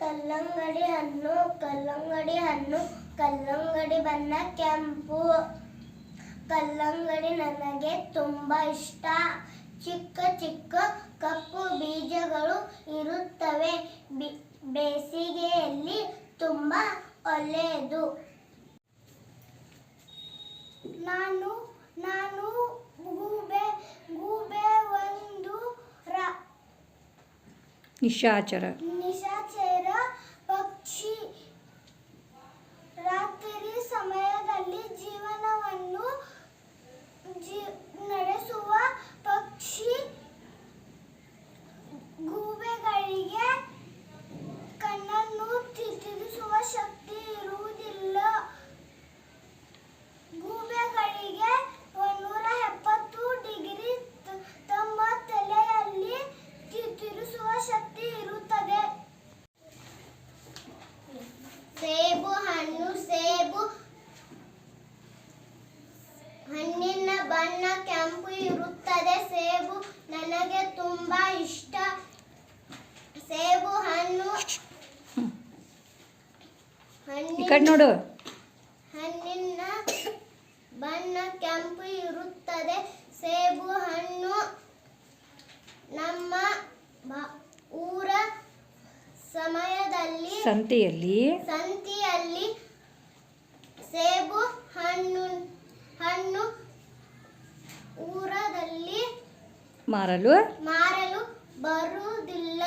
ಕಲ್ಲಂಗಡಿ ಹಣ್ಣು ಕಲ್ಲಂಗಡಿ ಹಣ್ಣು ಕಲ್ಲಂಗಡಿ ಬಣ್ಣ ಕೆಂಪು. ಕಲ್ಲಂಗಡಿ ನನಗೆ ತುಂಬ ಇಷ್ಟ. ಚಿಕ್ಕ ಚಿಕ್ಕ ಕಪ್ಪು ಬೀಜಗಳು ಇರುತ್ತವೆ. ಬಿ- ಬೇಸಿಗೆಯಲ್ಲಿ ತುಂಬ ಒಳ್ಳೆಯದು. ನಾನು ನಾನು ಗೂಬೆ ಗೂಬೆ ಒಂದು ರ ನಿಶಾಚರ. ನಿಶಾಚರ ಬಣ್ಣ ಕೆಂಪು ಇರುತ್ತದೆ. ಸೇಬು ನನಗೆ ತುಂಬಾ ಇಷ್ಟ. ಸೇಬು ಹಣ್ಣು ಈ ಕಡೆ ನೋಡು. ಹಣ್ಣಿನ ಬಣ್ಣ ಕೆಂಪು ಇರುತ್ತದೆ. ಸೇಬು ಹಣ್ಣು ನಮ್ಮ ಊರ ಸಮಯದಲ್ಲಿ ಸಂತೆಯಲ್ಲಿ ಸಂತಿಯಲ್ಲಿ ಸೇಬು ಹಣ್ಣು ಹಣ್ಣು మారలు. మారలు బరుదిల్ల